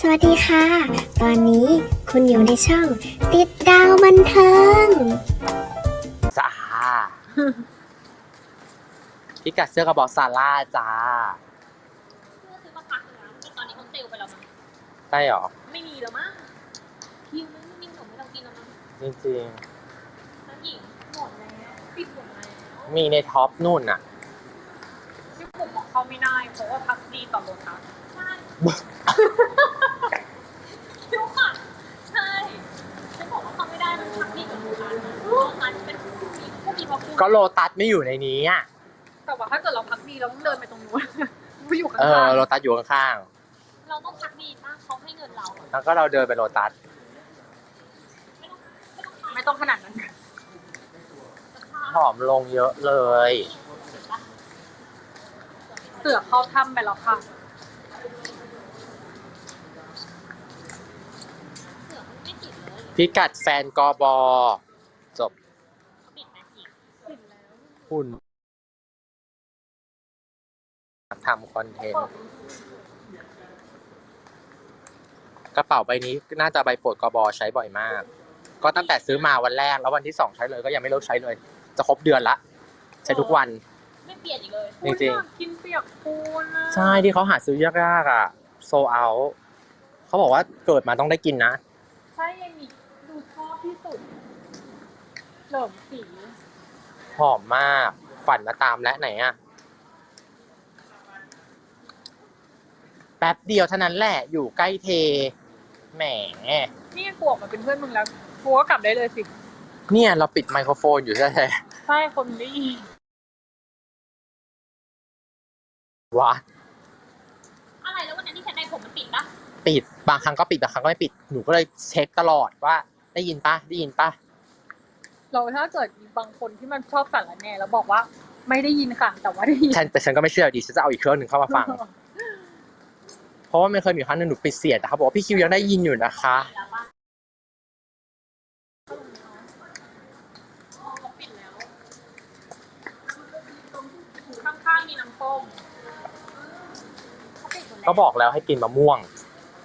สวัสดีค่ะ ตอนนี้คุณอยู่ในช่อง ติดดาวบันเทิงจ้าพิกัดเสื้อกระบอกซาร่าจ้าซื้อมาพักหนึงแล้วแต่ตอนนี้เขาเซลล์ไปแล้วมั้งใช่หรอ ไม่มีแล้วมั้งคิวมันไม่มีขนมให้เรากินแล้วมั้งจริงน้ำหญิงหมดแล้วปิดหมดแล้วๆมีในท็อปนู่นน่ะที่ผมบอกเข้าไม่ได้เพราะว่าพักดีต่อโลตัสใช่คิวค่ะใช่ฉันบอกว่าเข้าไม่ได้มันพักดีกับโลตัสโลตัสเป็นผู้มีผู้มี พระคุณก็โลตัสไม่อยู่ในนี้อะแต่ว่าถ้าเกิดเราพักดีเราต้องเดินไปตรงนู้นไม่อยู่ข้างเออๆโลตัสอยู่ข้างเราต้องพักดีถ้าเขาให้เงินเราๆแล้วก็เราเดินไปโลตัสไม่ต้องขนาดนั้นผอมลงเยอะเลย เสือเข้าถ้ำไปแล้วค่ะพิกัดแฟนกอบอ จบ หุ่นทำคอนเทนต์กระเป๋าใบนี้น่าจะใบโปรดกบใช้บ่อยมาก ก็ตั้งแต่ซื้อมาวันแรก แล้ววันที่สองใช้เลยก็ยังไม่เลิกใช้เลย จะครบเดือนละ ใช้ทุกวัน ไม่เปลี่ยนอีกเลยจริงๆๆกินเปียกปูนอะใช่ที่เขาหาซื้อยากๆอะโซเอาเขาบอกว่าเกิดมาต้องได้กินนะ ใช่ยังมีดูชอบที่สุดเหลิมสี หอมมาก ฝันมาตามและไหนอะแป๊บเดียวเท่านั้นแหละอยู่ใกล้เท แหม นี่กลัวมาเป็นเพื่อนมึงแล้วกูก็กลับได้เลยสิ เนี่ยเราปิดไมโครโฟนอยู่ใช่ไหมใช่คนได้ยินวะอะไรแล้ววันนั้นที่ฉันได้ผมมันปิดปะปิดบางครั้งก็ปิดบางครั้งก็ไม่ปิดหนูก็เลยเช็คตลอดว่า ได้ยินปะได้ยินปะ เราถ้าเกิดมีบางคนที่มันชอบสารแหน่แล้วบอกว่าไม่ได้ยินค่ะ แต่ว่าได้ยินฉันแต่ฉันก็ไม่เชื่อดีฉันจะเอาอีกเครื่องหนึ่งเข้ามาฟัง เพราะว่าไม่เคยมีครั้งหนึงหนูปิดเสียงแต่เขาบอกว่าพี่คิวยังได้ยินอยู่นะคะแล้วปะเขาปิดแล้วข้างๆมีน้ำส้มเขาปิดหมดแล้วก็บอกแล้วให้กินมะม่วง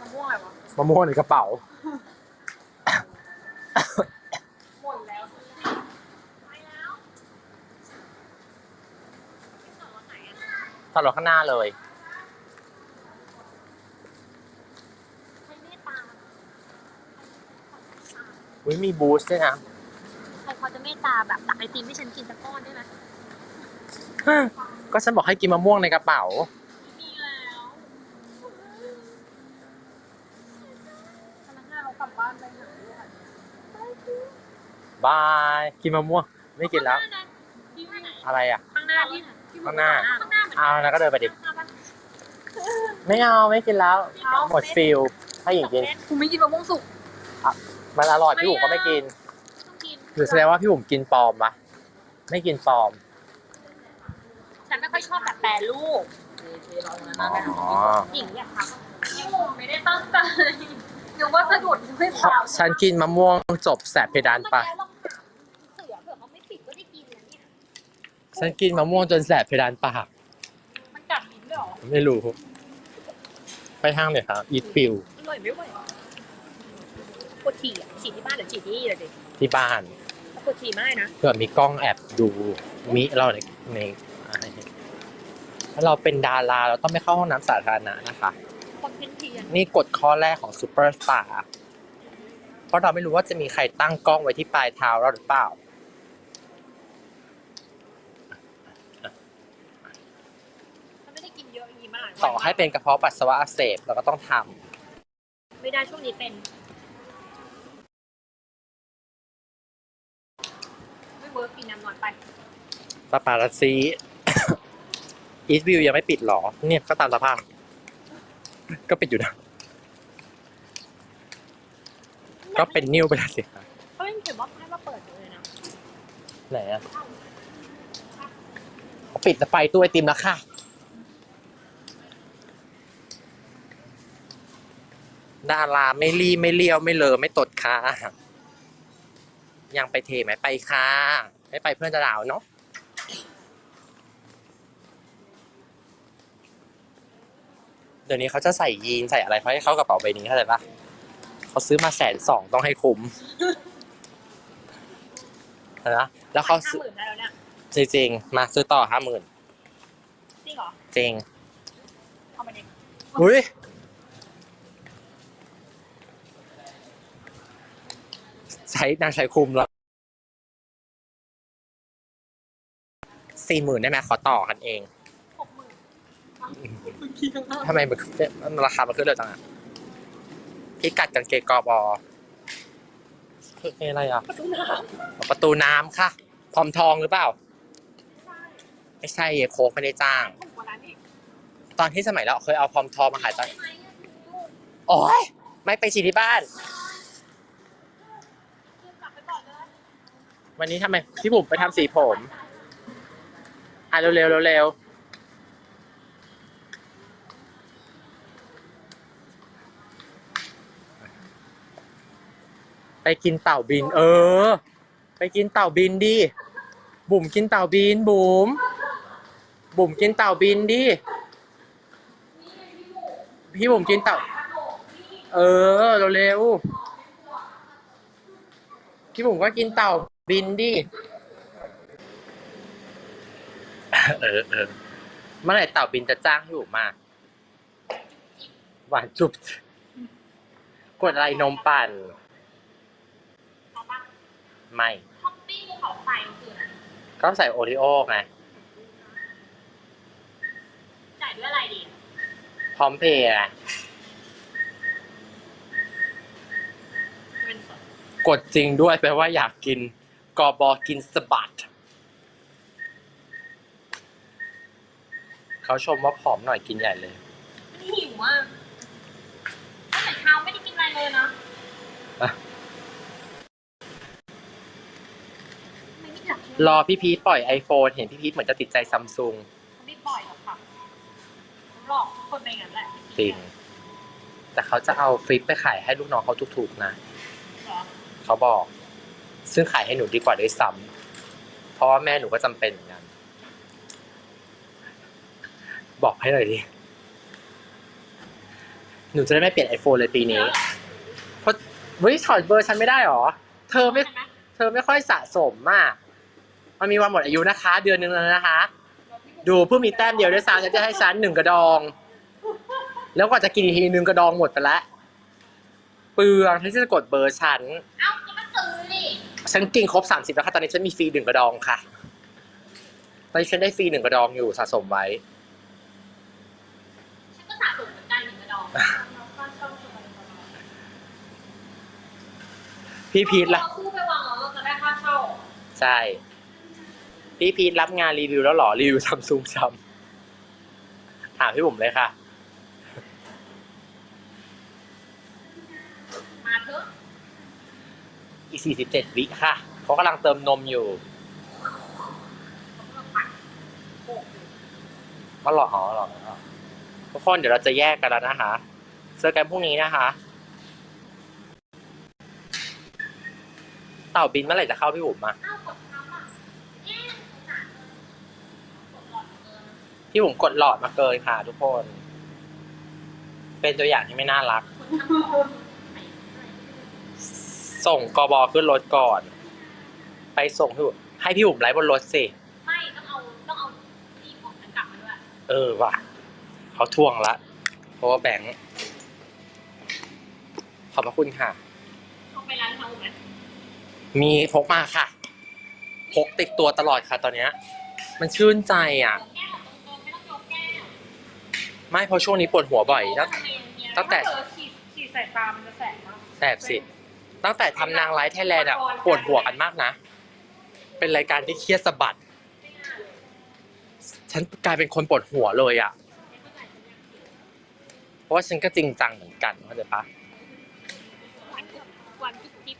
มะม่วงอะไรวะมะม่วงในกระเป๋าหมดแล้วไปแล้วไม่สอนวันไหนอะ ตลอดข้างหน้าเลยใช้เมตตาอุ้ยมีบูสต์ด้วยนะ ใครพอจะเมตตาแบบตักไอติมให้ฉันกินสักก้อนได้ไหมก็ฉันบอกให้กินมะม่วงในกระเป๋าไม่มีแล้วพนักงานเขากลับบ้านไปหาลูกอะบาย กินมะม่วง ไม่กินแล้ว ข้างหาะที่ไหนอะไรอะ ข้างหน้าที่ที่ข้างหน้า ข้างหน้า เหมือนเอาแล้วก็เดินไปดิข้างหน้าปะไม่เอาไม่กินแล้ว หมดฟิลให้หญิงกินกูไม่กินมะม่วงสุกมันอร่อยพี่บุ๋มก็ไม่กินต้องกินหรือแสดงว่าพี่บุ๋มกินปลอมปะไม่กินปลอม ฉันไม่ค่อยชอบแบบแปรรูปอ๋อหญิงอยากทักพี่หมูไม่ได้ตั้งใจหรือว่าสะดุดไม่เพเปล่าราะฉันกินมะม่วงจบแสบเพดานปะเมื่อกี้ลองถามเสือเผื่อเขาไม่ปิดก็ได้กินนะเนี่ยฉันกินมะม่วงจนแสบเพดานปาก ไม่รู้ ไปห้างเลยครับอีทฟิลอร่อยไม่ไหวปวดฉี่อะฉี่ที่บ้านหรือฉี่ที่นี่เลยดิที่บ้านปวดฉี่ไม่นะเผื่อมีกล้องแอบดูมิเราในในอะไรถ้าเราเป็นดาราเราต้องไม่เข้าห้องน้ำสาธารณะนะคะ คนเพี้ยนเพียนนี่กฎข้อแรกของซูเปอร์สตาร์เพราะเราไม่รู้ว่าจะมีใครตั้งกล้องไว้ที่ปลายเท้าเราหรือเปล่า มันไม่ได้กินเยอะอย่างนี้มาหลายวัน ต่อให้เป็นกระเพาะปัสสาวะอักเสบเราก็ต้องทไม่ได้ช่วงนี้เป็น ไม่เวิร์กกินน้ำนอนไปำปาปารัสซี อีทวิวยังไม่ปิดหรอ เนี่ยก็ตามสภาพ ก็ปิดอยู่นะ ก็เป็นนิ้วไปแล้วสิครับเขาไม่เขียนว่าให้มาเปิดอยู่เลยนะ ไหนอะเขาปิดไฟตู้ไอติมแล้วค่ะ ดาราไม่รีไม่เลี้ยวไม่เลอไม่ตดค่ะยังไปเทไหมไปค่ะไม่ไปเพื่อนจะด่าเอาเนาะดี๋ยวนี้เขาจะใส่ยีนใส่อะไรเขาให้เข้ากระเป๋าใบนี้เข้าใจปะเขาซื้อมาแสนสองต้องให้คุ้มนะแล้วเขาห้าซื้อหมื่นได้แล้วเนี่ยจริงๆมาซื้อต่อห้าหมื่นจริงเหรอจริงเอาไปดิอุ้ย ใช้นางใช้คุมแล้วสี่หมื่นได้ไหมขอต่อกันเองหกหมื่นทำไมมันมันราคามันขึ้นเร็วจังอะพิกัดกางเกงกอบอคืออะไรอะ ประตูน้ประตูน้ำค่ะ พร้อมทองหรือเปล่าำไม่ใช่โค้กไม่ได้จ้างถูกกว่านั้นอีกตอนที่สมัยเราเคยเอาพร้อมทองมาขายตอนได้ไหมลูกโอ้ยไม่ไปฉีดที่บ้าน คืนกลับไปก่อนเลย วันนี้ทำไมพี่บุ๋มไปทำสีผม อะเร็วๆเร็วๆไปกินเต่าบิน เออ ไปกินเต่าบินดิบุ๋มกินเต่าบินบุ๋มบุ๋มกินเต่าบินดิพี่บุ๋มกินเต่า เออเร็วๆพี่บุ๋มก็กินเต่า บินดิ เออเออเมื่อไหร่เต่าบินจะจ้างพี่บุ๋มมา หวานจุบ กดอะไรนมปั่นเอาปะไม่ ท็อปปี้ภูเขาไฟคืออะไรก็ใส่โอริโอไง จ่ายด้วยอะไรดี พร้อมเพย์ไงเงินสดกดจริงด้วยแปลว่าอยากกิน กอบอกินสะบัดเขาชมว่าผอมหน่อยกินใหญ่เลย มันหิวอะตั้งแต่เช้าไม่ได้กินอะไรเลยนะอะไม่ได้อยากกินรอพี่พีทปล่อย iPhone เห็นพี่พีทเหมือนจะติดใจซัมซุงไม่ปล่อยหรอกค่ะหลอกทุกคนไปงั้นแหละจริง แต่เขาจะเอาฟลิปไปขายให้ลูกน้องเขาถูกๆนะ เหรอเขาบอก ซึ่งขายให้หนูดีกว่าด้วยซ้ำเพราะว่าแม่หนูก็จำเป็นเหมือนกันบอกให้หน่อยดิหนูจะได้ไม่เปลี่ยน iPhone เลยปีนี้เพราะเฮ้ยถอดเบอร์ฉันไม่ได้หรอ เธอไม่เธอไม่ค่อยสะสมมาก มันมีวันหมดอายุนะคะ เดือนหนึ่งแล้วนะคะ ดูเพิ่งมีแต้มเดียวด้วยซ้ำฉันจะให้ฉันหนึ่งกระดอง แล้วกว่าจะกินทีหนึ่งกระดองหมดไปแล้วเปลืองที่จะกดเบอร์ฉัน เอ้าก็มาซื้อดิ ฉันกินครบสามสิบแล้วค่ะตอนนี้ฉันมีฟรีหนึ่งกระดองค่ะ ตอนนี้ฉันได้ฟรีหนึ่งกระดองอยู่สะสมไว้ ฉันก็สะสมเหมือนกันหนึ่งกระดองพี่พีทละเราคู่ไปวางแล้วเราจะได้ค่าเช่าใช่ พี่พีทรับงานรีวิวแล้วเหรอ รีวิวซัมซุงซ้ำถามพี่บุ๋มเลยค่ะ มาเถอะ อีกสี่สิบเจ็ดวิค่ะ เขากำลังเติมนมอยู่เขาก็ปักโบกอยู่ก็หอหรออ๋อทุกคนเดี๋ยวเราจะแยกกันแล้วนะคะเจอกันพรุ่งนี้นะคะ เต่าบินเมื่อไหร่จะเข้าพี่บุ๋มมาพี่บุ๋มกดหลอดมาเกินค่ะทุกคน เป็นตัวอย่างที่ไม่น่ารัก คนทั้งคนไอ้ไอ้ ส่งกบขึ้นรถก่อน ไปส่งพี่บุ๋มให้พี่บุ๋มไลฟ์บนรถสิ ไม่ต้องเอาต้องเอาที่ของนั้นกลับมาด้วยเออว่ะเขาทวงละ เพราะว่าแบงค์ขอบพระคุณค่ะเขาไปร้านเขาไหมมีพกมาค่ะ พกติดตัวตลอดค่ะตอนเนี้ย มันชื่นใจอะยกแก้วตรงๆไม่ต้องยกแก้วไม่เพราะช่วงนี้ปวดหัวบ่อยตั้งทำไมเนี่ยตั้งแต่ ถ้าเกิดฉีดฉีดใส่ตามันจะแสบมาก แสบสิ ตั้งแต่ทำนางไลฟ์ไทยแลนด์อะปวดหัวกันมากนะ เป็นรายการที่เครียดสะบัดไม่น่าเลยฉันกลายเป็นคนปวดหัวเลยอะไม่เข้าใจเนี่ยเพราะว่าฉันก็จริงจังเหมือนกันเข้าใจปะหวานกับหวานจิ๊บจิ๊บ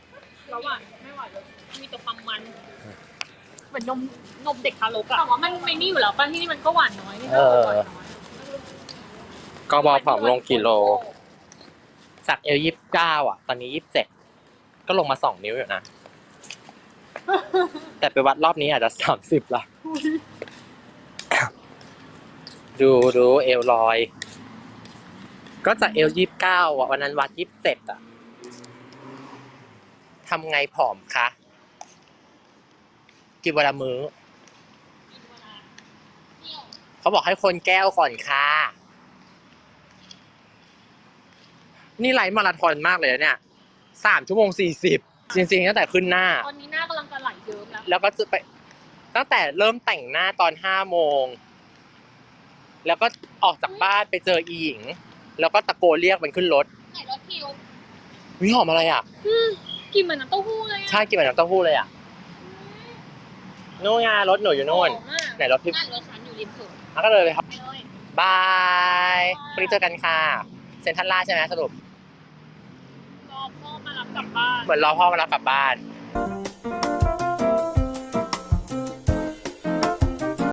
แล้วหวานไม่หวานเลยมีแต่ความมัน เหมือนนมนมเด็กทารกอะแต่ว่ามันไม่นี่อยู่แล้วป่ะที่นี่มันก็หวานน้อยนี่ก็หวานน้อยกบผอมลงกี่โล จากเอลยี่สิบเก้าอะ ตอนนี้ยี่สิบเจ็ด ก็ลงมาสองนิ้วอยู่นะ แต่ไปวัดรอบนี้อาจจะสามสิบละดูดูเอลลอย ก็จะเอลยี่สิบเก้าวันนั้นวัดยี่สิบเจ็ดอะทำไงผอมคะกินเวลามื้อ เขาบอกให้คนแก้วก่อนค่ะ นี่ไลฟ์มาราธอนมากเลยเนี่ย สามชั่วโมงสี่สิบจริงๆตั้งแต่ขึ้นหน้า ตอนนี้หน้ากำลังจะไหลเยิ้มแล้วแล้วก็จะไปตั้งแต่เริ่มแต่งหน้าตอนห้าโมง แล้วก็ออกจากบ้านไปเจออีหญิง แล้วก็ตะโกนเรียกมันขึ้นรถไหนรถคิววิหอมอะไรอะอืมกลินเหมือนน้ำเต้าหู้เลยอะใช่กินเหมือนน้ำเต้าหู้เลยอะนู่นไงรถหนูอยู่นู่น หอมมากไหนรถพี่ นั่นรถฉันอยู่ริมสุดอะก็เลยไปครับไปเลย บายวันนี้เจอกันค่ะ เซ็นทรัลลาดใช่ไหมสรุป รอพ่อมารับกลับบ้าน เหมือนรอพ่อมารับกลับบ้าน